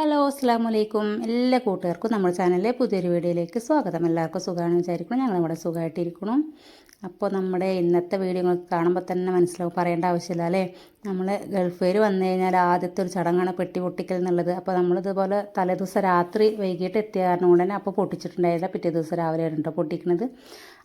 Hello അസ്സാം വലൈക്കും എല്ലാ കൂട്ടുകാർക്കും നമ്മുടെ ചാനലിലെ പുതിയൊരു വീഡിയോയിലേക്ക് സ്വാഗതം. എല്ലാവർക്കും സുഖമാണ് ഞങ്ങൾ ഇവിടെ സുഖമായിട്ടിരിക്കണം അപ്പോൾ നമ്മുടെ ഇന്നത്തെ വീഡിയോ കാണുമ്പോൾ തന്നെ മനസ്സിലാവും പറയേണ്ട ആവശ്യമില്ല അല്ലേ? നമ്മൾ ഗൾഫുകാർ വന്നു കഴിഞ്ഞാൽ ആദ്യത്തെ ഒരു ചടങ്ങാണ് പെട്ടി പൊട്ടിക്കൽ എന്നുള്ളത്. അപ്പോൾ നമ്മളിതുപോലെ തലേദിവസം രാത്രി വൈകിട്ട് എത്തിയ കാരണം കൊണ്ട് തന്നെ അപ്പോൾ പൊട്ടിച്ചിട്ടുണ്ടായില്ല. പിറ്റേ ദിവസം രാവിലെ കേട്ടോ പൊട്ടിക്കുന്നത്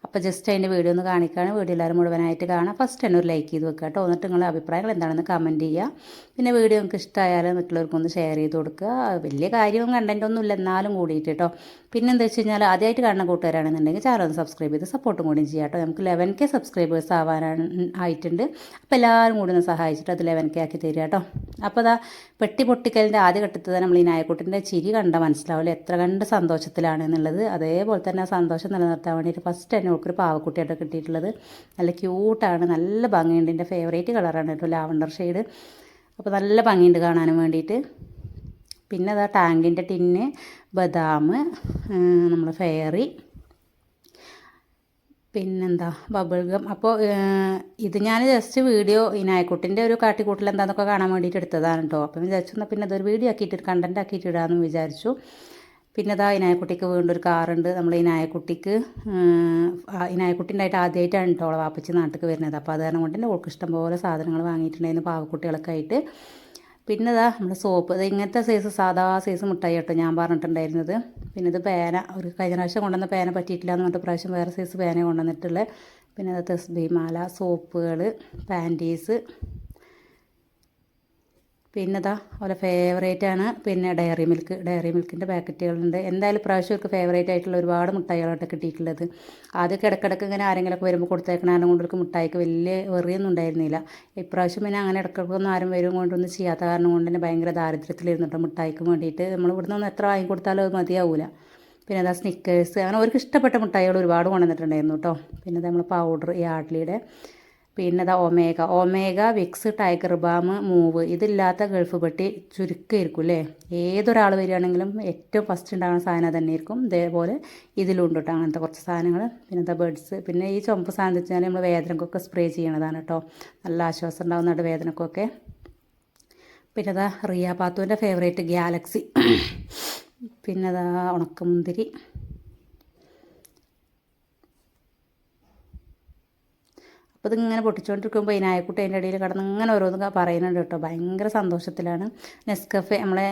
അപ്പോൾ ജസ്റ്റ് അതിന്റെ വീഡിയോ ഒന്ന് കാണിക്കുകയാണ് വീഡിയോ എല്ലാവരും മുഴുവനായിട്ട് കാണാം. ഫസ്റ്റ് തന്നെ ഒരു ലൈക്ക് ചെയ്ത് വെക്കുക കേട്ടോ. എന്നിട്ട് നിങ്ങളുടെ അഭിപ്രായങ്ങൾ എന്താണെന്ന് കമന്റ് ചെയ്യുക. പിന്നെ വീഡിയോ നിങ്ങൾക്ക് ഇഷ്ടമായാലും മറ്റുള്ളവർക്കൊന്ന് ഷെയർ ചെയ്ത് കൊടുക്കുക. വലിയ കാര്യവും കണ്ടന്റ് ഒന്നുമില്ല എന്നാലും കൂടിയിട്ട് കേട്ടോ. പിന്നെ എന്താ വെച്ച് കഴിഞ്ഞാൽ ആദ്യമായിട്ട് കാണുന്ന കൂട്ടുകാരാണെന്നുണ്ടെങ്കിൽ ചാനൽ ഒന്ന് സബ്സ്ക്രൈബ് ചെയ്ത് സപ്പോർട്ടും കൂടി ചെയ്യാം കേട്ടോ. നമുക്ക് ലെവൻ കെ സബ്സ്ക്രൈബേഴ്സ് ആവാനാണ് ആയിട്ടുണ്ട്. അപ്പോൾ എല്ലാവരും കൂടി ഒന്ന് സഹായിച്ചിട്ട് അത് ലെവൻ കെ ആക്കി തരിക കേട്ടോ. അപ്പോൾ അതാ പെട്ടി പൊട്ടിക്കലിന്റെ ആദ്യ ഘട്ടത്തിൽ നമ്മൾ ഈ നായക്കൂട്ടിന്റെ ചിരി കണ്ട മനസ്സിലാവില്ല? എത്ര കണ്ട് സന്തോഷത്തിലാണ് എന്നുള്ളത്. അതേപോലെ തന്നെ ആ സന്തോഷം നിലനിർത്താൻ വേണ്ടിയിട്ട് ഫസ്റ്റ് തന്നെ അവൾക്കൊരു പാവക്കുട്ടിയായിട്ട് കിട്ടിയിട്ടുള്ളത്. നല്ല ക്യൂട്ടാണ് നല്ല ഭംഗിയുണ്ട്. എന്റെ ഫേവറേറ്റ് കളറാണ് കേട്ടോ ലാവണ്ടർ ഷെയ്ഡ് അപ്പോൾ നല്ല ഭംഗിയുണ്ട് കാണാനും വേണ്ടിയിട്ട്. പിന്നെ അതാ ടാങ്കിന്റെ ടിന്ന് ബദാം നമ്മൾ ഫെയറി പിന്നെന്താ? ബബിൾ ഗം അപ്പോൾ ഇത് ഞാൻ ജസ്റ്റ് വീഡിയോ ഈ നായക്കുട്ടിന്റെ ഒരു കാട്ടിക്കൂട്ടിൽ എന്താണെന്നൊക്കെ കാണാൻ വേണ്ടിയിട്ട് എടുത്തതാണ് കേട്ടോ. അപ്പം വിചാരിച്ചു എന്നാൽ പിന്നെ അതൊരു വീഡിയോ ആക്കിയിട്ട് കണ്ടന്റ് ആക്കിയിട്ട് ഇടാമെന്ന് വിചാരിച്ചു. പിന്നെ അതാ ഈ നായക്കുട്ടിക്ക് വീണ്ടും ഒരു കാറുണ്ട് നമ്മൾ ഈ നായക്കുട്ടിക്ക് ഈ നായക്കുട്ടിന്റെ ആദ്യമായിട്ടാണ് കേട്ടോ അവളെ വാപ്പച്ചി നാട്ടിൽ വരുന്നത്. അപ്പോൾ അത് കാരണം കൊണ്ട് തന്നെ ഓൾക്ക് ഇഷ്ടംപോലെ സാധനങ്ങൾ വാങ്ങിയിട്ടുണ്ടായിരുന്നു പാവക്കുട്ടികളൊക്കെ ആയിട്ട് പിന്നെ ഇതാ നമ്മൾ സോപ്പ് ഇത് ഇങ്ങനത്തെ സൈസ് സാധാ സൈസ് മുട്ടായി കേട്ടോ ഞാൻ പറഞ്ഞിട്ടുണ്ടായിരുന്നത്. പിന്നെ ഇത് പേന ഒരു കഴിഞ്ഞ പ്രാവശ്യം കൊണ്ടുവന്ന പേന പറ്റിയിട്ടില്ല എന്ന് പറഞ്ഞിട്ട് പ്രാവശ്യം വേറെ സൈസ് പേന കൊണ്ടുവന്നിട്ടുള്ളത് പിന്നെ അത് തെസ്ബി മാല സോപ്പുകൾ പാന്റീസ് പിന്നെ ഇതാ അവരെ ഫേവറേറ്റ് ആണ്. പിന്നെ ഡയറി മിൽക്ക് ഡയറി മിൽക്കിന്റെ പാക്കറ്റുകളുണ്ട് എന്തായാലും പ്രാവശ്യം അവർക്ക് ഫേവറേറ്റ് ആയിട്ടുള്ള ഒരുപാട് മുട്ടായികളായിട്ട് കിട്ടിയിട്ടുള്ളത്. ആദ്യമൊക്കെ ഇടക്കിടക്ക് ഇങ്ങനെ ആരെങ്കിലുമൊക്കെ വരുമ്പോൾ കൊടുത്തേക്കണാരും കൊണ്ടൊക്കെ മുട്ടായിക്ക് വലിയ വെറിയൊന്നും ഉണ്ടായിരുന്നില്ല. ഇപ്രാവശ്യം പിന്നെ അങ്ങനെ ഇടക്കിടക്കൊന്നും ആരും വരും കൊണ്ടൊന്നും ചെയ്യാത്ത കാരണം കൊണ്ട് തന്നെ ഭയങ്കര ദാരിദ്ര്യത്തിലിരുന്നിട്ട് മുട്ടായിക്ക് വേണ്ടിയിട്ട്. നമ്മൾ ഇവിടുന്ന് ഒന്ന് എത്ര വാങ്ങിക്കൊടുത്താലും അത് മതിയാവില്ല പിന്നെ അതാ സ്നിക്കേഴ്സ് അങ്ങനെ അവർക്ക് ഇഷ്ടപ്പെട്ട മുട്ടായികൾ ഒരുപാട് കൊണ്ടുവന്നിട്ടുണ്ടായിരുന്നു കേട്ടോ പിന്നെ നമ്മൾ പൗഡർ ഈ ആട്ലിയുടെ പിന്നെ Omega. Omega Vicks Tiger Balm Moov. ഇതില്ലാത്ത Gulf പെട്ടി ചുരുക്കമായിരിക്കും അല്ലേ ഏതൊരാൾ വരികയാണെങ്കിലും ഏറ്റവും ഫസ്റ്റ് ഉണ്ടാകുന്ന സാധനം തന്നെ ആയിരിക്കും ഇതേപോലെ ഇതിലുണ്ട് കേട്ടോ അങ്ങനത്തെ കുറച്ച് സാധനങ്ങൾ. പിന്നെ എന്താ ബേഡ്സ്. പിന്നെ ഈ ചുമപ്പ് സാധനം വെച്ചാൽ നമ്മൾ വേദനക്കൊക്കെ സ്പ്രേ ചെയ്യണതാണ് കേട്ടോ നല്ല ആശ്വാസം ഉണ്ടാകുന്നുണ്ട് വേദനക്കൊക്കെ. പിന്നെ അതാ റിയ പാത്തുവിന്റെ ഫേവറേറ്റ് ഗാലക്സി പിന്നെ അതാ ഉണക്കമുന്തിരി. അപ്പോൾ ഇതിങ്ങനെ പൊട്ടിച്ചുകൊണ്ടിരിക്കുമ്പോൾ ഈ നായക്കുട്ടി അതിന്റെ ഇടയിൽ കിടന്ന് ഇങ്ങനെ ഓരോന്ന് പറയുന്നുണ്ട് കേട്ടോ. ഭയങ്കര സന്തോഷത്തിലാണ്. നെസ്കഫ് നമ്മളെ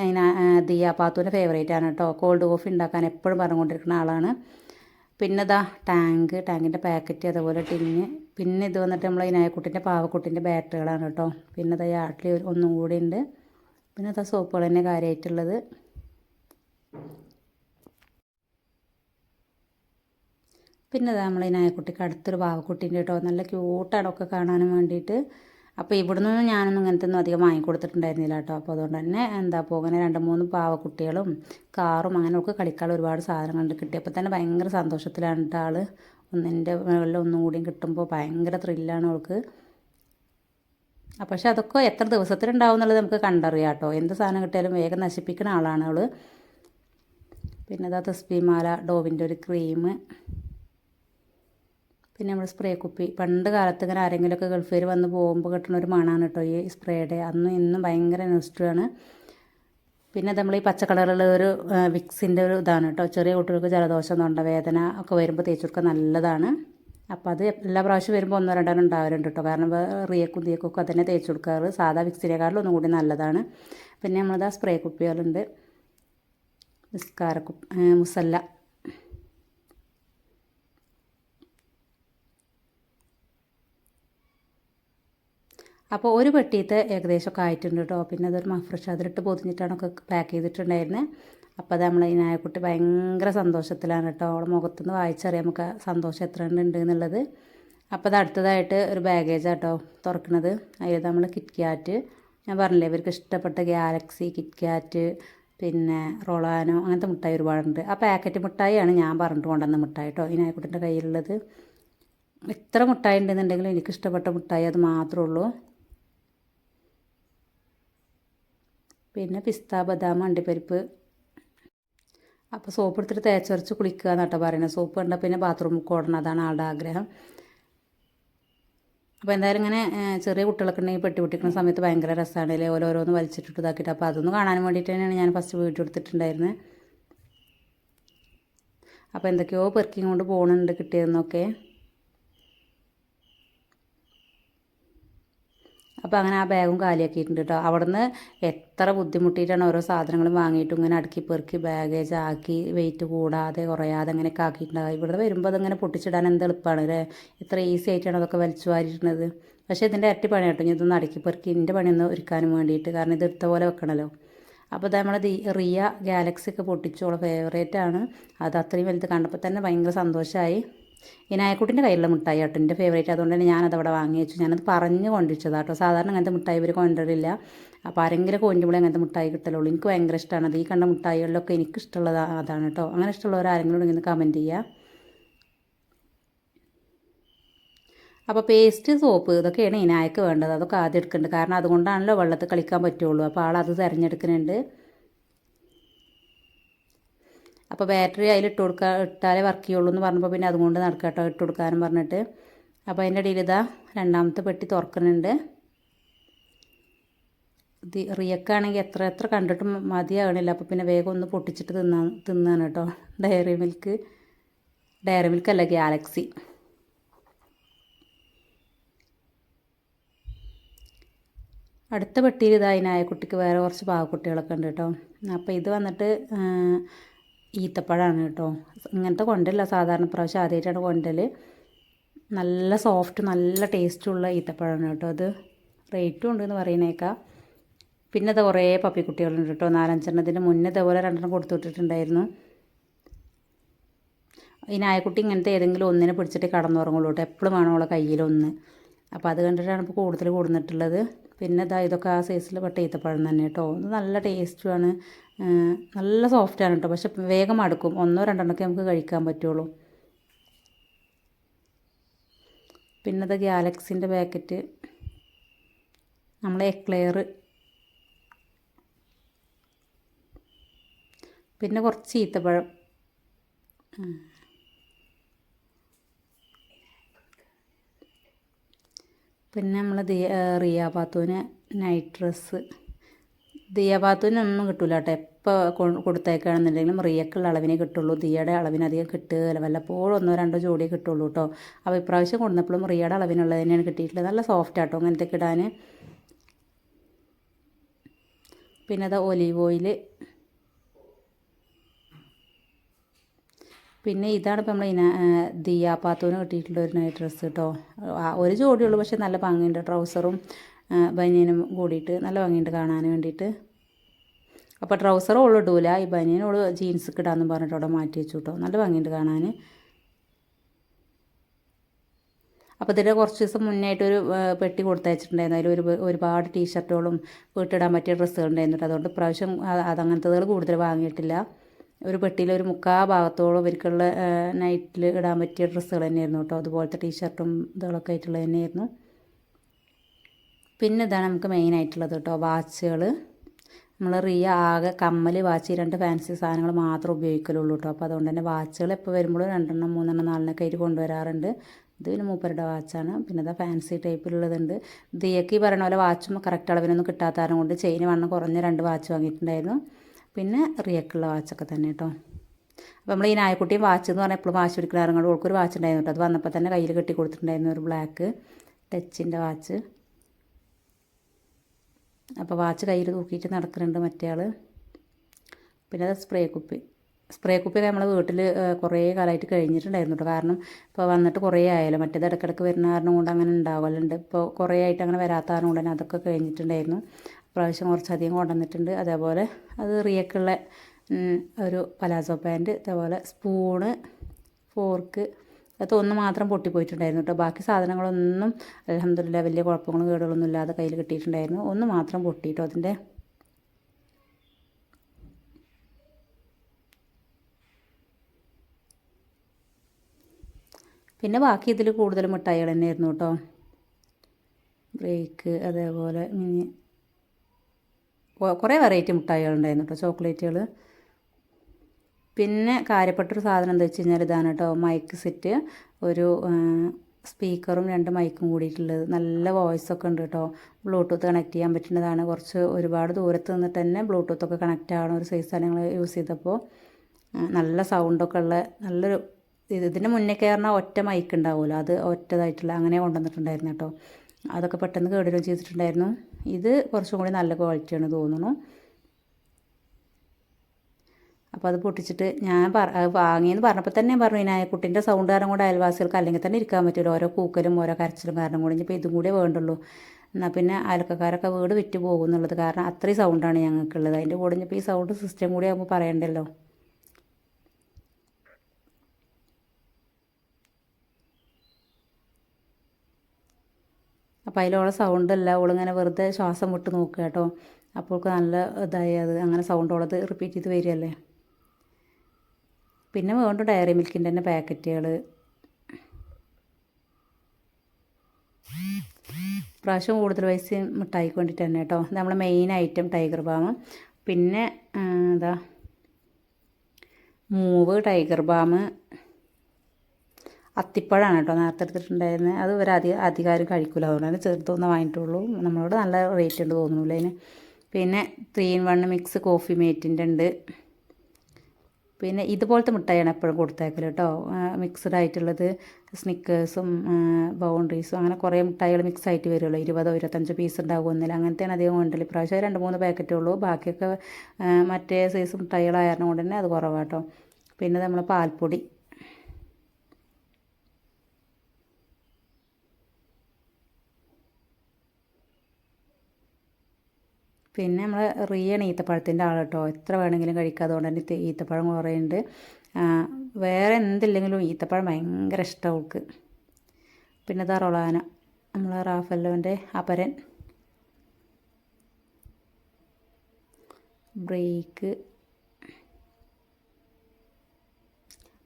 ദിയ പാത്തുവിന്റെ ഫേവറേറ്റ് ആണ് കേട്ടോ. കോൾഡ് കോഫി ഉണ്ടാക്കാൻ എപ്പോഴും പറഞ്ഞുകൊണ്ടിരിക്കുന്ന ആളാണ്. പിന്നെ ഇതാ ടാങ്ക് ടാങ്കിന്റെ പാക്കറ്റ് അതുപോലെ ടിന്ന്. പിന്നെ ഇത് വന്നിട്ട് നമ്മൾ ഈ നായക്കുട്ടിന്റെ പാവക്കുട്ടിന്റെ ബാറ്ററികളാണ് കേട്ടോ. പിന്നെ ഇതാ ആട്ടിൽ ഒന്നും കൂടി ഉണ്ട്. പിന്നെ ഇതാ സോപ്പുകൾ തന്നെ കാര്യമായിട്ടുള്ളത് പിന്നെ അത് നമ്മൾ ഈ നായക്കുട്ടിക്ക് അടുത്തൊരു പാവക്കുട്ടീന്റെ കേട്ടോ നല്ല ക്യൂട്ടാണ് ഒക്കെ കാണാനും വേണ്ടിയിട്ട് അപ്പോൾ ഇവിടുന്ന് ഞാനൊന്നും ഇങ്ങനത്തെ ഒന്നും അധികം വാങ്ങിക്കൊടുത്തിട്ടുണ്ടായിരുന്നില്ല കേട്ടോ. അപ്പോൾ അതുകൊണ്ട് തന്നെ എന്താ പോകുന്ന രണ്ട് മൂന്ന് പാവക്കുട്ടികളും കാറും അങ്ങനെ ഒക്കെ കളിക്കാനുള്ള ഒരുപാട് സാധനങ്ങൾ കിട്ടി. കിട്ടിയപ്പോൾ തന്നെ ഭയങ്കര സന്തോഷത്തിലാണ് കേട്ടോ ആൾ ഒന്നിന്റെ മുകളിൽ ഒന്നും കൂടിയും കിട്ടുമ്പോൾ ഭയങ്കര ത്രില്ലാണ് അവൾക്ക് പക്ഷെ അതൊക്കെ എത്ര ദിവസത്തിലുണ്ടാവും എന്നുള്ളത് നമുക്ക് കണ്ടറിയാം കേട്ടോ. എന്ത് സാധനം കിട്ടിയാലും വേഗം നശിപ്പിക്കുന്ന ആളാണ് അവൾ പിന്നെ അതാ തസ്ബിമാല ഡോവിന്റെ ഒരു ക്രീം പിന്നെ നമ്മൾ സ്പ്രേ കുപ്പി. പണ്ട് കാലത്ത് ഇങ്ങനെ ആരെങ്കിലുമൊക്കെ ഗൾഫിൽ വന്ന് പോകുമ്പോൾ കിട്ടുന്ന ഒരു മണമാണ് കേട്ടോ ഈ സ്പ്രേയുടെ അന്നും ഇന്നും ഭയങ്കര നെസ്റ്റുമാണ് പിന്നെ നമ്മൾ ഈ പച്ചക്കളറുള്ള ഒരു വിക്സിന്റെ ഒരു ഇതാണ് കേട്ടോ ചെറിയ കുട്ടികൾക്ക് ജലദോഷം തൊണ്ടവേദന ഒക്കെ വരുമ്പോൾ തേച്ച് കൊടുക്കാൻ നല്ലതാണ്. അപ്പോൾ അത് എല്ലാ പ്രാവശ്യം വരുമ്പോൾ ഒന്നോ രണ്ടോ ഉണ്ടാവാറുണ്ട് കേട്ടോ കാരണം റിയക്കും തീയക്കൊക്കെ തന്നെ തേച്ച് കൊടുക്കാറ്. സാധാ വിക്സിനേക്കാളും ഒന്നും കൂടി നല്ലതാണ്. പിന്നെ നമ്മളത് ആ സ്പ്രേ കുപ്പികളുണ്ട്. നിസ്കാര കുപ്പി മുസല്ല. അപ്പോൾ ഒരു പെട്ടിയത്തെ ഏകദേശമൊക്കെ ആയിട്ടുണ്ട് കേട്ടോ പിന്നെ അതൊരു മഫ്രഷ് അതിലിട്ട് പൊതിഞ്ഞിട്ടാണ് ഒക്കെ പാക്ക് ചെയ്തിട്ടുണ്ടായിരുന്നത് അപ്പോൾ അത് നമ്മൾ നായക്കുട്ടി ഭയങ്കര സന്തോഷത്തിലാണ് കേട്ടോ അവളെ മുഖത്തുനിന്ന് വായിച്ചറിയാം നമുക്ക് സന്തോഷം എത്ര ഉണ്ട് എന്നുള്ളത്. അപ്പോൾ അത് അടുത്തതായിട്ട് ഒരു ബാഗേജാണ് കേട്ടോ തുറക്കുന്നത് അതിൽ നമ്മൾ കിറ്റ് കാറ്റ് ഞാൻ പറഞ്ഞില്ലേ ഇവർക്ക് ഇഷ്ടപ്പെട്ട ഗാലക്സി കിറ്റ് കാറ്റ് പിന്നെ റൊളാനോ അങ്ങനത്തെ മിഠായി ഒരുപാടുണ്ട്. ആ പാക്കറ്റ് മിഠായിയാണ് ഞാൻ പറഞ്ഞിട്ട് കൊണ്ടുവന്ന മിഠായി കേട്ടോ ഈ നായക്കുട്ടിന്റെ കയ്യിലുള്ളത്. എത്ര മിഠായി ഉണ്ടെന്നുണ്ടെങ്കിലും എനിക്കിഷ്ടപ്പെട്ട മിഠായി അത് മാത്രമേ ഉള്ളൂ. പിന്നെ പിസ്ത ബദാം അണ്ടിപ്പരിപ്പ് അപ്പോൾ സോപ്പ് എടുത്തിട്ട് തേച്ചരച്ച് കുളിക്കുക എന്നാട്ടോ പറയുന്നത് സോപ്പ് കണ്ടാൽ പിന്നെ ബാത്റൂമിൽ ഓടണം. അതാണ് ആളുടെ ആഗ്രഹം. അപ്പോൾ എന്തായാലും ഇങ്ങനെ ചെറിയ കുട്ടികളൊക്കെ ഉണ്ടെങ്കിൽ പെട്ടി പൊട്ടിക്കുന്ന സമയത്ത് ഭയങ്കര രസമാണ് അല്ലേ? ഓരോരോന്ന് വലിച്ചിട്ടിട്ട് ഇതാക്കിയിട്ട്. അപ്പോൾ അതൊന്ന് കാണാൻ വേണ്ടിയിട്ട് തന്നെയാണ് ഞാൻ ഫസ്റ്റ് വീഡിയോ എടുത്തിട്ടുണ്ടായിരുന്നത് അപ്പോൾ എന്തൊക്കെയോ പെർക്കിങ് കൊണ്ട് പോകുന്നുണ്ട് കിട്ടിയതെന്നൊക്കെ. അപ്പോൾ അങ്ങനെ ആ ബാഗും കാലിയാക്കിയിട്ടുണ്ട് കേട്ടോ അവിടുന്ന് എത്ര ബുദ്ധിമുട്ടിയിട്ടാണ് ഓരോ സാധനങ്ങളും വാങ്ങിയിട്ടും ഇങ്ങനെ അടുക്കി പെറുക്കി ബാഗേജ് ആക്കി വെയിറ്റ് കൂടാതെ കുറയാതെ അങ്ങനെയൊക്കെ ആക്കിയിട്ടുണ്ടാകും ഇവിടെ വരുമ്പോൾ അതങ്ങനെ പൊട്ടിച്ചിടാൻ എന്ത് എളുപ്പമാണ് അല്ലേ ഇത്ര ഈസി ആയിട്ടാണ് അതൊക്കെ വലിച്ചു വാരിയിരുന്നത് പക്ഷേ ഇതിന്റെ ഇരട്ടി പണി കേട്ടോ ഞാൻ ഇതൊന്ന് അടുക്കി പെറുക്കി ഇതിന്റെ പണിയൊന്ന് ഒരുക്കാനും വേണ്ടിയിട്ട്. കാരണം ഇത് എടുത്ത പോലെ വെക്കണമല്ലോ അപ്പോൾ ഇത് നമ്മളെ റിയ ഗാലക്സി ഒക്കെ പൊട്ടിച്ചോളെ ഫേവറേറ്റ് ആണ്. അത് അത്രയും വലുത് കണ്ടപ്പോൾ തന്നെ ഭയങ്കര സന്തോഷമായി ഈ നായക്കുട്ടിന്റെ കയ്യിലുള്ള മിഠായി കേട്ടോ എന്റെ ഫേവറേറ്റ് അതുകൊണ്ട് തന്നെ ഞാനത് അവിടെ വാങ്ങി വെച്ചു. ഞാനത് പറഞ്ഞു കൊണ്ടിരിച്ചതാണ് കേട്ടോ. സാധാരണ അങ്ങനത്തെ മിഠായി ഇവർ കൊണ്ടുവരില്ല. അപ്പോൾ ആരെങ്കിലും കൊണ്ടുമ്പോൾ അങ്ങനത്തെ മിഠായി കിട്ടലുള്ളൂ. എനിക്ക് ഭയങ്കര ഇഷ്ടമാണ് അത് ഈ കണ്ട മിഠായികളിലൊക്കെ എനിക്ക് ഇഷ്ടമുള്ളത് അതാണ് കേട്ടോ. അങ്ങനെ ഇഷ്ടമുള്ളവർ ആരെങ്കിലും ഇങ്ങനെ കമന്റ് ചെയ്യുക അപ്പോൾ പേസ്റ്റ് സോപ്പ് ഇതൊക്കെയാണ് ഇനായക്ക് വേണ്ടത്. അതൊക്കെ ആദ്യം എടുക്കേണ്ടത്. കാരണം അതുകൊണ്ടാണല്ലോ വെള്ളത്തിൽ കളിക്കാൻ പറ്റുള്ളൂ. അപ്പോൾ ആൾ അത് തിരഞ്ഞെടുക്കുന്നുണ്ട്. അപ്പോൾ ബാറ്ററി അതിലിട്ട് കൊടുക്കുക ഇട്ടാലേ വർക്ക് ചെയ്യുള്ളൂ എന്ന് പറഞ്ഞപ്പോൾ പിന്നെ അതുകൊണ്ട് നടക്കുക കേട്ടോ ഇട്ട് കൊടുക്കാനും പറഞ്ഞിട്ട്. അപ്പോൾ അതിന്റെ ഇടയിൽ ഇതാ രണ്ടാമത്തെ പെട്ടി തുറക്കുന്നുണ്ട്. ഇത് റിയക്കാണെങ്കിൽ എത്ര എത്ര കണ്ടിട്ട് മതിയാകണില്ല അപ്പോൾ പിന്നെ വേഗം ഒന്ന് പൊട്ടിച്ചിട്ട് തിന്നാ തിന്നാണ് കേട്ടോ ഡയറി മിൽക്ക് ഡയറി മിൽക്ക് അല്ല ഗാലക്സി അടുത്ത പെട്ടിയിൽ ഇതായി നായക്കുട്ടിക്ക് വേറെ കുറച്ച് പാവക്കുട്ടികളൊക്കെ ഉണ്ട് കേട്ടോ അപ്പോൾ ഇത് വന്നിട്ട് ഈത്തപ്പഴമാണ് കേട്ടോ. ഇങ്ങനത്തെ കൊണ്ടല്ല. സാധാരണ പ്രാവശ്യം ആദ്യമായിട്ടാണ് കൊണ്ടൽ നല്ല സോഫ്റ്റ് നല്ല ടേസ്റ്റുള്ള ഈത്തപ്പഴമാണ് കേട്ടോ അത്. റേറ്റും ഉണ്ടെന്ന് പറയുന്നേക്കാം. പിന്നെ അത് കുറേ പപ്പിക്കുട്ടികളുണ്ട് കേട്ടോ. നാലഞ്ചെണ്ണത്തിന് മുന്നേ ഇതേപോലെ രണ്ടെണ്ണം കൊടുത്തു വിട്ടിട്ടുണ്ടായിരുന്നു ഈ നായക്കുട്ടി ഇങ്ങനത്തെ ഏതെങ്കിലും ഒന്നിനെ പിടിച്ചിട്ട് കടന്നുറങ്ങുള്ളൂ കേട്ടോ. എപ്പോഴും വേണം അവളെ കയ്യിലൊന്ന്. അപ്പോൾ അത് കണ്ടിട്ടാണ് ഇപ്പോൾ കൂടുതൽ കൂടുന്നിട്ടുള്ളത്. പിന്നെ ഇതാ ഇതൊക്കെ ആ സൈസിൽ പെട്ട ഈത്തപ്പഴം തന്നെ കേട്ടോ ഇത് നല്ല ടേസ്റ്റുമാണ് നല്ല സോഫ്റ്റാണ് കേട്ടോ പക്ഷെ വേഗം അടുക്കും ഒന്നോ രണ്ടെണ്ണമൊക്കെ നമുക്ക് കഴിക്കാൻ പറ്റുള്ളൂ. പിന്നെ ഇത് ഗാലക്സിന്റെ പാക്കറ്റ് നമ്മളെ എക്ലെയർ പിന്നെ കുറച്ച് ഈത്തപ്പഴം. പിന്നെ നമ്മൾ ദിയ റിയ പാത്തുവിന് നൈറ്റ് ഡ്രസ്സ്. ദിയ പാത്തുവിന് ഒന്നും കിട്ടില്ല കേട്ടോ എപ്പോൾ കൊടുത്തേക്കാണെന്നുണ്ടെങ്കിലും റിയക്കുള്ള അളവിനെ കിട്ടുള്ളൂ. ദിയയുടെ അളവിനധികം കിട്ടുകയില്ല. വല്ലപ്പോഴും ഒന്നോ രണ്ടോ ജോഡിയെ കിട്ടുള്ളൂ കേട്ടോ അപ്പോൾ ഇപ്രാവശ്യം കൊടുന്നപ്പോഴും റിയയുടെ അളവിനുള്ളത് തന്നെയാണ് കിട്ടിയിട്ടുള്ളത്. നല്ല സോഫ്റ്റ് ആട്ടോ അങ്ങനത്തെ ഇടാൻ പിന്നെ അത് ഒലീവ് ഓയിൽ പിന്നെ ഇതാണ് ഇപ്പോൾ നമ്മൾ ഇന ദിയാപാത്തൂന് കിട്ടിയിട്ടുള്ള ഒരു നൈറ്റ് ഡ്രസ്സ് കേട്ടോ ഒരു ജോഡിയുള്ളൂ പക്ഷേ നല്ല ഭംഗിയുണ്ട്. ട്രൗസറും ബനിയനും കൂടിയിട്ട് നല്ല ഭംഗിയുണ്ട് കാണാൻ വേണ്ടിയിട്ട്. അപ്പോൾ ട്രൗസർ ഓൾ ഇടൂല. ഈ ബനിയനോട് ജീൻസ് ഇടാമെന്ന് പറഞ്ഞിട്ട് അവിടെ മാറ്റി വെച്ചു കേട്ടോ നല്ല ഭംഗിയുണ്ട് കാണാൻ അപ്പോൾ ഇതിന്റെ കുറച്ച് ദിവസം മുന്നേ ആയിട്ടൊരു ആ, പെട്ടി കൊടുത്തയച്ചിട്ടുണ്ടായിരുന്നു. അതിൽ ഒരു ഒരുപാട് ടീഷർട്ടുകളും വീട്ടിടാൻ പറ്റിയ ഡ്രസ്സുകളുണ്ടായിരുന്നു അതുകൊണ്ട് പ്രാവശ്യം അത് അതങ്ങനത്തതുകൾ കൂടുതൽ വാങ്ങിയിട്ടില്ല. ഒരു പെട്ടിയിൽ ഒരു മുക്കാ ഭാഗത്തോളം ഇവർക്കുള്ള നൈറ്റിൽ ഇടാൻ പറ്റിയ ഡ്രസ്സുകൾ തന്നെയായിരുന്നു കേട്ടോ. അതുപോലത്തെ ടീഷർട്ടും ഇതുകളൊക്കെ ആയിട്ടുള്ളത് തന്നെയായിരുന്നു. പിന്നെ ഇതാണ് നമുക്ക് മെയിൻ ആയിട്ടുള്ളത് കേട്ടോ വാച്ചുകൾ. നമ്മൾ റിയ ആകെ കമ്മൽ വാച്ച് രണ്ട് ഫാൻസി സാധനങ്ങൾ മാത്രം ഉപയോഗിക്കലുള്ളൂ കേട്ടോ. അപ്പോൾ അതുകൊണ്ട് തന്നെ വാച്ചുകൾ എപ്പോൾ വരുമ്പോഴും രണ്ടെണ്ണം മൂന്നെണ്ണം നാലെണ്ണൊക്കെ ആയിട്ട് കൊണ്ടുവരാറുണ്ട്. ഇത് പിന്നെ മൂപ്പരുടെ വാച്ചാണ്. പിന്നെ ഇതാ ഫാൻസി ടൈപ്പിലുള്ളതുണ്ട് ദിയക്ക് ഈ പറയുന്ന പോലെ വാച്ചും കറക്റ്റ് അളവിനൊന്നും കിട്ടാത്തതാരം കൊണ്ട് ചെയിന് വണ്ണം കുറഞ്ഞ രണ്ട് വാച്ച് വാങ്ങിയിട്ടുണ്ടായിരുന്നു. പിന്നെ റിയക്കുള്ള വാച്ചൊക്കെ തന്നെ കേട്ടോ അപ്പോൾ നമ്മൾ ഈ നായക്കുട്ടി വാച്ച് എന്ന് പറഞ്ഞാൽ എപ്പോഴും വാച്ച് പിടിക്കുന്ന ഇറങ്ങുമ്പോൾ ഒരു വാച്ച് ഉണ്ടായിരുന്നു കേട്ടോ അത് വന്നപ്പോൾ തന്നെ കയ്യിൽ കെട്ടി കൊടുത്തിട്ടുണ്ടായിരുന്നു ഒരു ബ്ലാക്ക് ടച്ചിന്റെ വാച്ച്. അപ്പോൾ വാച്ച് കയ്യിൽ തൂക്കിയിട്ട് നടക്കുന്നുണ്ട് മറ്റേ ആൾ പിന്നെ അത് സ്പ്രേ കുപ്പി. സ്പ്രേ കുപ്പിയൊക്കെ നമ്മൾ വീട്ടിൽ കുറേ കാലമായിട്ട് കഴിഞ്ഞിട്ടുണ്ടായിരുന്നു കേട്ടോ കാരണം ഇപ്പോൾ വന്നിട്ട് കുറേ ആയാലും മറ്റേത് ഇടയ്ക്കിടയ്ക്ക് വരുന്ന കാരണം കൊണ്ട് അങ്ങനെ ഉണ്ടാവലുണ്ട്. ഇപ്പോൾ കുറേ ആയിട്ട് അങ്ങനെ വരാത്ത കാരണം കൊണ്ട് തന്നെ അതൊക്കെ കഴിഞ്ഞിട്ടുണ്ടായിരുന്നു. പ്രാവശ്യം കുറച്ചധികം കൊണ്ടുവന്നിട്ടുണ്ട്. അതേപോലെ അത് റിയക്കുള്ള ഒരു പലാസോ പാന്റ് അതേപോലെ സ്പൂണ് ഫോർക്ക് അത് ഒന്ന് മാത്രം പൊട്ടിപ്പോയിട്ടുണ്ടായിരുന്നു കേട്ടോ. ബാക്കി സാധനങ്ങളൊന്നും അലഹമില്ല വലിയ കുഴപ്പങ്ങളും കേടുകളൊന്നും ഇല്ലാതെ കയ്യിൽ കിട്ടിയിട്ടുണ്ടായിരുന്നു. ഒന്ന് മാത്രം പൊട്ടിയിട്ടോ അതിന്റെ? പിന്നെ ബാക്കി ഇതിൽ കൂടുതൽ മിഠായികൾ തന്നെയായിരുന്നു കേട്ടോ. ബ്രേക്ക് അതേപോലെ മിനി കുറേ വെറൈറ്റി മിഠായികൾ ഉണ്ടായിരുന്നു കേട്ടോ ചോക്ലേറ്റുകൾ പിന്നെ കാര്യപ്പെട്ടൊരു സാധനം എന്താ വെച്ച് കഴിഞ്ഞാൽ ഇതാണ് കേട്ടോ മൈക്ക് സെറ്റ് ഒരു സ്പീക്കറും രണ്ട് മൈക്കും കൂടിയിട്ടുള്ളത്. നല്ല വോയിസ് ഒക്കെ ഉണ്ട് കേട്ടോ ബ്ലൂടൂത്ത് കണക്ട് ചെയ്യാൻ പറ്റുന്നതാണ്. കുറച്ച് ഒരുപാട് ദൂരത്ത് നിന്നിട്ട് തന്നെ ബ്ലൂടൂത്ത് ഒക്കെ കണക്റ്റ് ആവണ ഒരു സൈസാണ് ഞങ്ങൾ യൂസ് ചെയ്തപ്പോൾ നല്ല സൗണ്ടൊക്കെ ഉള്ള നല്ലൊരു ഇത് ഇതിന്റെ മുന്നേ കയറുന്ന ഒറ്റ മൈക്ക് ഉണ്ടാവുമല്ലോ അത് ഒറ്റതായിട്ടുള്ള അങ്ങനെ കൊണ്ടുവന്നിട്ടുണ്ടായിരുന്നു കേട്ടോ അതൊക്കെ പെട്ടെന്ന് കേടുകയും ചെയ്തിട്ടുണ്ടായിരുന്നു. ഇത് കുറച്ചും കൂടി നല്ല ക്വാളിറ്റിയാണ് തോന്നുന്നു. അപ്പോൾ അത് പൊട്ടിച്ചിട്ട് ഞാൻ പറ വാങ്ങിയെന്ന് പറഞ്ഞപ്പോൾ തന്നെ ഞാൻ പറഞ്ഞു കുട്ടീന്റെ സൗണ്ട് കാരണം കൂടെ അയൽവാസികൾക്ക് അല്ലെങ്കിൽ തന്നെ ഇരിക്കാൻ പറ്റില്ല ഓരോ കൂക്കലും ഓരോ കരച്ചിലും കാരണം കൂടി ഇനിയിപ്പോൾ ഇതും കൂടെ വേണ്ടുള്ളൂ. എന്നാൽ പിന്നെ അയൽക്കാരൊക്കെ വീട് വിറ്റ് പോകും എന്നുള്ളത് കാരണം അത്രയും സൗണ്ടാണ് ഞങ്ങൾക്കുള്ളത്. അതിന്റെ കൂടെ ഇനിയിപ്പോൾ ഈ സൗണ്ട് സിസ്റ്റം കൂടി ആകുമ്പോൾ പറയണ്ടല്ലോ. അപ്പോൾ അതിലോളെ സൗണ്ട് അല്ല ഓളിങ്ങനെ വെറുതെ ശ്വാസം വിട്ട് നോക്കുക കേട്ടോ. അപ്പോൾ നല്ല ഇതായി. അത് അങ്ങനെ സൗണ്ടോളത് റിപ്പീറ്റ് ചെയ്ത് വരികയല്ലേ. പിന്നെ വേണ്ട ഡയറി മിൽക്കിന്റെ തന്നെ പാക്കറ്റുകൾ പ്രാവശ്യം കൂടുതൽ പൈസ മിഠായിക്ക് വേണ്ടിയിട്ട് തന്നെ കേട്ടോ. ഇത് നമ്മളെ മെയിൻ ഐറ്റം ടൈഗർ ബാം പിന്നെ എന്താ? മൂവ് ടൈഗർ ബാം അത്തിപ്പഴമാണ് കേട്ടോ നേരത്തെ എടുത്തിട്ടുണ്ടായിരുന്നത് അത് ഒരു അധികം അധികാരം കഴിക്കില്ല അതുകൊണ്ടാണ് ചെറുതൊന്നും വാങ്ങിയിട്ടുള്ളൂ. നമ്മളോട് നല്ല റേറ്റ് ഉണ്ട് തോന്നുന്നില്ല അതിന്. പിന്നെ three in one mix coffee മേറ്റിന്റെ ഉണ്ട്. പിന്നെ ഇതുപോലത്തെ മിഠായിയാണ് എപ്പോഴും കൊടുത്തേക്കൽ കേട്ടോ. മിക്സ്ഡ് ആയിട്ടുള്ളത് സ്നിക്കേഴ്സും ബൗണ്ടറീസും അങ്ങനെ കുറേ മിഠായികൾ മിക്സ് ആയിട്ട് വരുമല്ലോ ഇരുപതോ ഇരുപത്തഞ്ചോ പീസ് ഉണ്ടാകും ഒന്നില്ല അങ്ങനത്തെയാണ് അധികം കൊണ്ടല്ലേ ഇപ്രാവശ്യം രണ്ട് മൂന്ന് പാക്കറ്റേ ഉള്ളൂ. ബാക്കിയൊക്കെ മറ്റേ സൈസ് മിഠായികളായിരുന്നു തന്നെ അത് കുറവാട്ടോ പിന്നെ നമ്മൾ പാൽപ്പൊടി. പിന്നെ നമ്മൾ റിയാണ് ഈത്തപ്പഴത്തിന്റെ ആൾ കേട്ടോ. എത്ര വേണമെങ്കിലും കഴിക്കാം. അതുകൊണ്ട് തന്നെ ഈത്തപ്പഴം കുറേ ഉണ്ട് വേറെ എന്തില്ലെങ്കിലും ഈത്തപ്പഴം ഭയങ്കര ഇഷ്ടമാണ് അവൾക്ക് പിന്നെ ഇതാ റൊളാന. നമ്മൾ റാഫല്ലോന്റെ അപരൻ. ബ്രേക്ക്.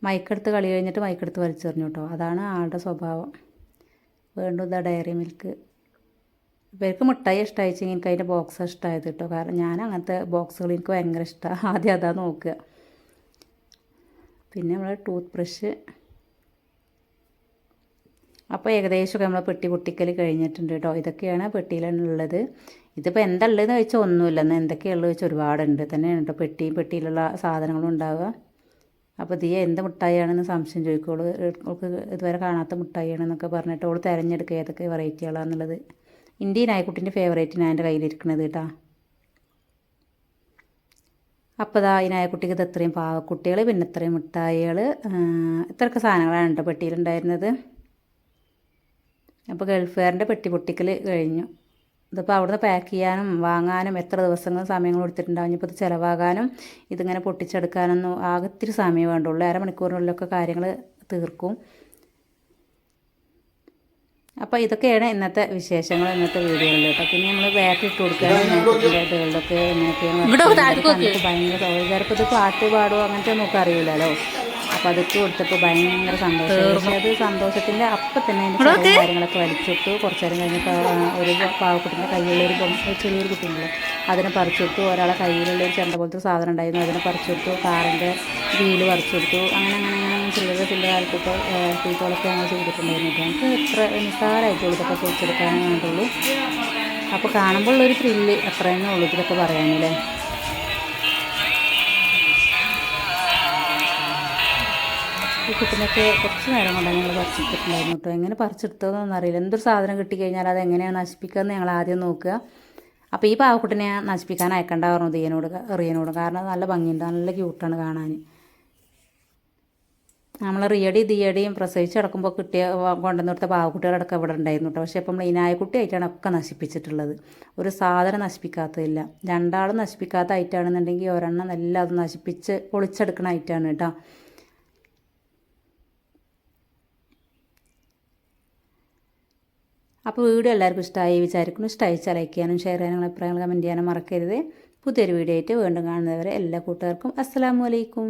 മൈക്കെടുത്ത് കളി കഴിഞ്ഞിട്ട് മൈക്കെടുത്ത് വലിച്ചെറിഞ്ഞു കേട്ടോ. അതാണ് ആളുടെ സ്വഭാവം. വീണ്ടും ഇതാ ഡയറി മിൽക്ക്. ഇവർക്ക് മിഠായി ഇഷ്ടമായിച്ചെങ്കിൽ എനിക്ക് അതിന്റെ ബോക്സ് ഇഷ്ടമായത് കേട്ടോ കാരണം ഞാൻ അങ്ങനത്തെ ബോക്സുകൾ എനിക്ക് ഭയങ്കര ഇഷ്ടമാണ് ആദ്യം അതാ നോക്കുക. പിന്നെ നമ്മൾ ടൂത്ത് ബ്രഷ് അപ്പോൾ ഏകദേശമൊക്കെ നമ്മൾ പെട്ടി പൊട്ടിക്കൽ കഴിഞ്ഞിട്ടുണ്ട് കേട്ടോ ഇതൊക്കെയാണ് പെട്ടിയിലുള്ളത് ഇതിപ്പോൾ എന്താ ഉള്ളതെന്ന് ചോദിച്ചാൽ ഒന്നുമില്ല. എന്നാൽ എന്തൊക്കെയുള്ളത് വെച്ചാൽ ഒരുപാടുണ്ട്. തന്നെയാണ് കേട്ടോ പെട്ടിയും പെട്ടിയിലുള്ള സാധനങ്ങളും ഉണ്ടാവുക. അപ്പോൾ ദിയ എന്ത് മിഠായിയാണെന്ന് സംശയം ചോദിക്കോളൂ. ഇതുവരെ കാണാത്ത മിഠായിയാണെന്നൊക്കെ പറഞ്ഞിട്ട് അവൾ തിരഞ്ഞെടുക്കുക ഏതൊക്കെ വെറൈറ്റികളാണെന്നുള്ളത് ഇന്ത്യൻ നായ്ക്കുട്ടിന്റെ ഫേവറേറ്റ് ഞാൻ എന്റെ കയ്യിലിരിക്കണത് കേട്ടോ. അപ്പോൾ ഇതാ ഈ നായക്കുട്ടിക്ക് ഇത് ഇത്രയും പാവക്കുട്ടികൾ പിന്നെ ഇത്രയും മിഠായികൾ ഇത്രയൊക്കെ സാധനങ്ങളാണ് കേട്ടോ പെട്ടിയിലുണ്ടായിരുന്നത്. അപ്പോൾ ഗൾഫുകാരന്റെ പെട്ടി പൊട്ടിക്കൽ കഴിഞ്ഞു. ഇതിപ്പോൾ അവിടുന്ന് പാക്ക് ചെയ്യാനും വാങ്ങാനും എത്ര ദിവസങ്ങൾ സമയങ്ങൾ കൊടുത്തിട്ടുണ്ടാവും ഇപ്പോൾ ഇത് ചിലവാകാനും ഇതിങ്ങനെ പൊട്ടിച്ചെടുക്കാനൊന്നും ആകത്തിരി സമയം വേണ്ടുള്ളൂ. അരമണിക്കൂറിനുള്ളിലൊക്കെ കാര്യങ്ങൾ തീർക്കും. അപ്പോൾ ഇതൊക്കെയാണ് ഇന്നത്തെ വിശേഷങ്ങൾ ഇന്നത്തെ വീഡിയോയിൽ കേട്ടോ പിന്നെ നമ്മൾ ബാറ്ററി ഇട്ട് എങ്ങനെയൊക്കെയാണ് കണ്ടിട്ട് ഭയങ്കര ചിലപ്പോൾ ഇത് പാട്ട് പാടുമോ അങ്ങനത്തെ നമുക്ക് അറിയില്ലല്ലോ. അപ്പോൾ അതൊക്കെ കൊടുത്തപ്പോൾ ഭയങ്കര സന്തോഷം. പക്ഷേ അത് സന്തോഷത്തിന്റെ അപ്പം തന്നെ ചെറിയ കാര്യങ്ങളൊക്കെ വലിച്ചിട്ട് കുറച്ച് നേരം കഴിഞ്ഞിട്ട് ഒരു പാവക്കുട്ടിന്റെ കയ്യിലുള്ള ബൊമ്മ ഒരു ചെറിയൊരു കുട്ടിയുണ്ടല്ലോ. അതിനെ പറിച്ചെടുത്തു ഒരാളെ കയ്യിലുള്ള ഒരു ചെണ്ട പോലത്തെ സാധനം ഉണ്ടായിരുന്നു. അതിനെ പറിച്ചെടുത്തു കാറിന്റെ വീൽ പറിച്ചെടുത്തു അങ്ങനെ അങ്ങനെ അങ്ങനെ ചില്ലറ ചില്ലറ കാലത്തൊക്കെ തീറ്റകളൊക്കെ ഞങ്ങൾ ചെയ്തിട്ടുണ്ടായിരുന്നു. എനിക്ക് എത്ര നിസ്സാരമായിട്ടുള്ളൂ ഇതൊക്കെ ചോദിച്ചെടുക്കാനേ വേണ്ടുള്ളൂ അപ്പോൾ കാണുമ്പോൾ ഉള്ളൊരു ത്രില്ല് അത്രയെന്നേ ഉള്ളൂ ഇതിലൊക്കെ പറയാനല്ലേ? ഈ കുട്ടിനൊക്കെ കുറച്ച് നേരം കൊണ്ടാണ് ഞങ്ങൾ പറിച്ചെടുത്തിട്ടുണ്ടായിരുന്നു കേട്ടോ. എങ്ങനെ പറിച്ചെടുത്തതെന്നൊന്നും അറിയില്ല. എന്തൊരു സാധനം കിട്ടിക്കഴിഞ്ഞാൽ അത് എങ്ങനെയാണ് നശിപ്പിക്കുക എന്ന് ഞങ്ങൾ ആദ്യം നോക്കുക. അപ്പോൾ ഈ പാവക്കുട്ടിനെ നശിപ്പിക്കാൻ അയക്കണ്ട പറഞ്ഞു ദിയനോട് റിയനോട്. കാരണം നല്ല ഭംഗിയുണ്ട് നല്ല ക്യൂട്ടാണ് കാണാൻ. നമ്മൾ റിയടി ദിയടിയും പ്രസവിച്ച് കിടക്കുമ്പോൾ കിട്ടിയ കൊണ്ടുവന്ന് കൊടുത്ത പാവക്കുട്ടികളടക്കം ഇവിടെ ഉണ്ടായിരുന്നു കേട്ടോ പക്ഷേ ഇപ്പം നമ്മൾ ഈ നായക്കുട്ടിയായിട്ടാണ് ഒക്കെ നശിപ്പിച്ചിട്ടുള്ളത്. ഒരു സാധനം നശിപ്പിക്കാത്തതില്ല. രണ്ടാളും നശിപ്പിക്കാത്ത ഐറ്റാണെന്നുണ്ടെങ്കിൽ ഒരെണ്ണം എല്ലാം അത് നശിപ്പിച്ച് പൊളിച്ചെടുക്കണ ഐറ്റാണ് കേട്ടോ അപ്പോൾ വീഡിയോ എല്ലാവർക്കും ഇഷ്ടമായി വിചാരിക്കുന്നു. ഇഷ്ടമായി ലൈക്ക് ചെയ്യാനും ഷെയർ ചെയ്യാനും അഭിപ്രായങ്ങൾ കമന്റ് ചെയ്യാനും മറക്കരുത്. പുതിയൊരു വീഡിയോ ആയിട്ട് വീണ്ടും കാണുന്നവരെ എല്ലാ കൂട്ടുകാർക്കും അസ്സാം അലൈക്കും.